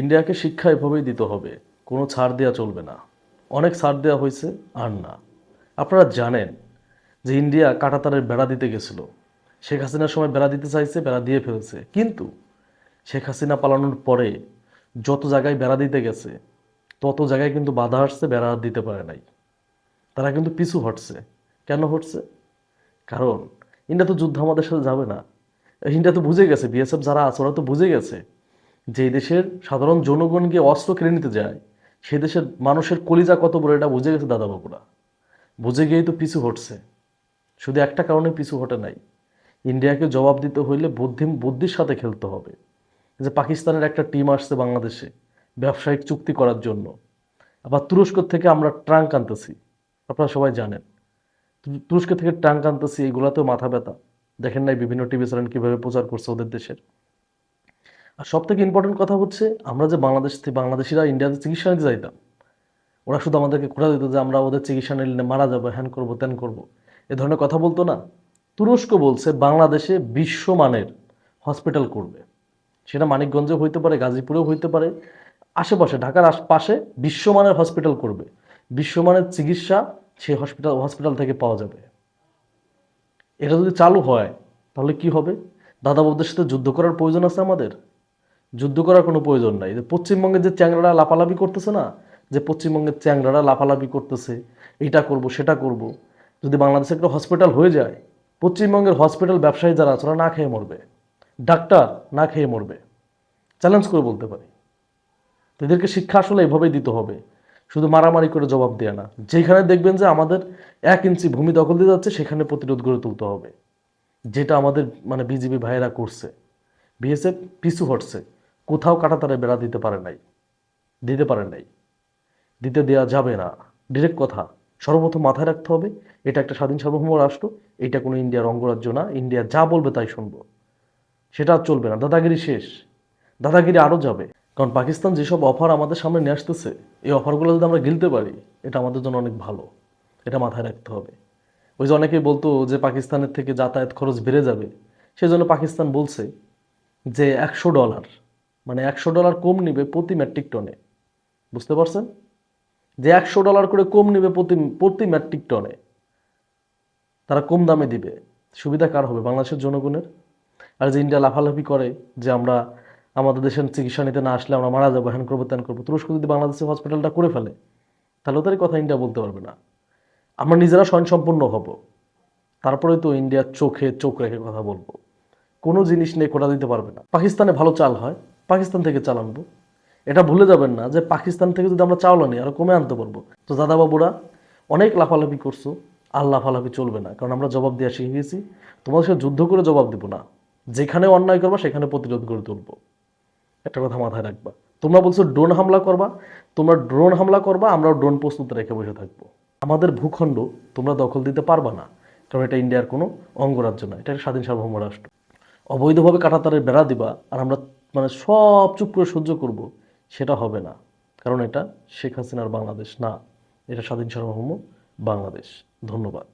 ইন্ডিয়াকে শিক্ষা এভাবেই দিতে হবে, কোনো ছাড় দেওয়া চলবে না। অনেক ছাড় দেওয়া হয়েছে আর না। আপনারা জানেন যে ইন্ডিয়া কাটাতারের বেড়া দিতে গেছিল। শেখ হাসিনার সময় বেড়া দিতে চাইছে, বেড়া দিয়ে ফেলেছে। কিন্তু শেখ হাসিনা পালানোর পরে যত জায়গায় বেড়া দিতে গেছে, তত জায়গায় কিন্তু বাধা আসছে, বেড়া দিতে পারে নাই। তারা কিন্তু পিছু হটছে। কেন হটছে? কারণ ইন্ডিয়া তো যুদ্ধ আমাদের সাথে যাবে না। ইন্ডিয়া তো বুঝে গেছে, বিএসএফ যারা আছে ওরা তো বুঝে গেছে যে দেশের সাধারণ জনগণকে অস্ত্র কিনে নিতে যায়, সে দেশের মানুষের কলিজা কত বড় এটা বুঝে গেছে দাদা বাবুরা বুঝে গিয়েই তো পিছু হটছে। শুধু একটা কারণে পিছু হটে নাই। ইন্ডিয়াকে জবাব দিতে হইলে বুদ্ধি, বুদ্ধির সাথে খেলতে হবে। যে পাকিস্তানের একটা টিম আসছে বাংলাদেশে ব্যবসায়িক চুক্তি করার জন্য। আবার তুরস্ক থেকে আমরা ট্রাঙ্ক আনতেছি। আপনারা সবাই জানেন। তুরস্ক থেকে ট্রাঙ্ক আনতেছি, এগুলাতেও মাথা ব্যথা। দেখেন নাই বিভিন্ন টিভি চ্যানেল কীভাবে প্রচার করছে ওদের দেশের। আর সব থেকে ইম্পর্টেন্ট কথা হচ্ছে, আমরা যে বাংলাদেশ থেকে বাংলাদেশিরা ইন্ডিয়াতে চিকিৎসা নিতে যাইতাম ওরা শুধু আমাদেরকে খোঁড়া দিত যে আমরা ওদের চিকিৎসা নিলে মারা যাব, হ্যান করব, ত্যান করব। এ ধরনের কথা বলতো না। তুরস্ক বলছে, বাংলাদেশে বিশ্বমানের হসপিটাল করবে। সেটা মানিকগঞ্জে হইতে পারে, গাজীপুরেও হইতে পারে। আশেপাশে, ঢাকার আশপাশে বিশ্বমানের হসপিটাল করবে। বিশ্বমানের চিকিৎসা সেই হসপিটাল হসপিটাল থেকে পাওয়া যাবে। এটা যদি চালু হয়, তাহলে কি হবে? দাদাবাবুদের সাথে যুদ্ধ করার প্রয়োজন আছে আমাদের? যুদ্ধ করার কোনো প্রয়োজন নাই। যে পশ্চিমবঙ্গের যে চ্যাংরারা লাফালাফি করতেছে না, যে পশ্চিমবঙ্গের চ্যাংরারা লাফালাফি করতেছে, এটা করব, সেটা করব, যদি বাংলাদেশে একটা হসপিটাল হয়ে যায়, পশ্চিমবঙ্গের হসপিটাল ব্যবসায়ী যারা আছে না খেয়ে মরবে। ডাক্তার না খেয়ে মরবে। চ্যালেঞ্জ করে বলতে পারি। এদেরকে শিক্ষা আসলে এভাবেই দিতে হবে। শুধু মারামারি করে জবাব দেয়া না। যেখানে দেখবেন যে আমাদের এক ইঞ্চি ভূমি দখল দিয়ে যাচ্ছে, সেখানে প্রতিরোধ গড়ে তুলতে হবে। যেটা আমাদের মানে বিজিবি ভাইয়েরা করছে। বিএসএফ পিছু হটছে। কোথাও কাটাতারে বেড়া দিতে পারে নাই। দিতে পারে নাই। দিতে দেওয়া যাবে না। ডিরেক্ট কথা, সর্বপ্রথম মাথায় রাখতে হবে, এটা একটা স্বাধীন সার্বভৌম রাষ্ট্র, এটা কোনো ইন্ডিয়ার অঙ্গরাজ্য না, ইন্ডিয়া যা বলবে তাই শুনব। সেটা চলবে না, দাদাগিরি শেষ। দাদাগিরি আরও যাবে। কারণ পাকিস্তান যেসব অফার আমাদের সামনে নিয়ে আসতেছে, এই অফারগুলো যদি আমরা গিলতে পারি, এটা আমাদের জন্য অনেক ভালো। এটা মাথায় রাখতে হবে। ওই যে অনেকেই বলতো যে পাকিস্তানের থেকে যাতায়াত খরচ বেড়ে যাবে, সেজন্য পাকিস্তান বলছে যে একশো ডলার মানে একশো ডলার কম নিবে প্রতি মেট্রিক টনে। বুঝতে পারছেন? যে একশো ডলার করে কম নিবে প্রতি প্রতি মেট্রিক টনে, তারা কম দামে দিবে। সুবিধা কার হবে? বাংলাদেশের জনগণের? আর যে ইন্ডিয়া লাফালাফি করে যে আমরা আমাদের দেশের চিকিৎসা নিতে না আসলে আমরা মারা যাব, হ্যান করব, ত্যান করব, তুরস্ক যদি বাংলাদেশের হসপিটালটা করে ফেলে, তাহলে তারই কথা ইন্ডিয়া বলতে পারবে না। আমরা নিজেরা স্বয়ংসম্পূর্ণ হব। তারপরে তো ইন্ডিয়ার চোখে চোখ রেখে কথা বলব। কোনো জিনিস নিয়ে কোটা দিতে পারবে না। পাকিস্তানে ভালো চাল হয়। পাকিস্তান থেকে চাল আনব। এটা ভুলে যাবেন না যে পাকিস্তান থেকে যদি আমরা চাউল আনি, আরও কমে আনতে পারব। তো দাদাবাবুরা, অনেক লাফালাফি করছ, আর লাফালাফি চলবে না। কারণ আমরা জবাব দেওয়া শিখে গেছি, তোমাদের সাথে যুদ্ধ করে জবাব দিব না। যেখানে অন্যায় করবা, সেখানে প্রতিরোধ করে তুলবো। একটা কথা মাথায় রাখবা। তোমরা বলছো ড্রোন হামলা করবা? তোমরা ড্রোন হামলা করবা, আমরাও ড্রোন প্রস্তুত রেখে বসে থাকব। আমাদের ভূখণ্ড তোমরা দখল দিতে পারবা না। কারণ এটা ইন্ডিয়ার কোনো অঙ্গরাজ্য না, এটা একটা স্বাধীন সার্বভৌম রাষ্ট্র। অবৈধভাবে কাটাতারের বেড়া দিবা, আর আমরা মানে সব চুপ করে সহ্য করব, সেটা হবে না। কারণ এটা শেখ হাসিনার বাংলাদেশ না। এটা স্বাধীন সার্বভৌম বাংলাদেশ। ধন্যবাদ।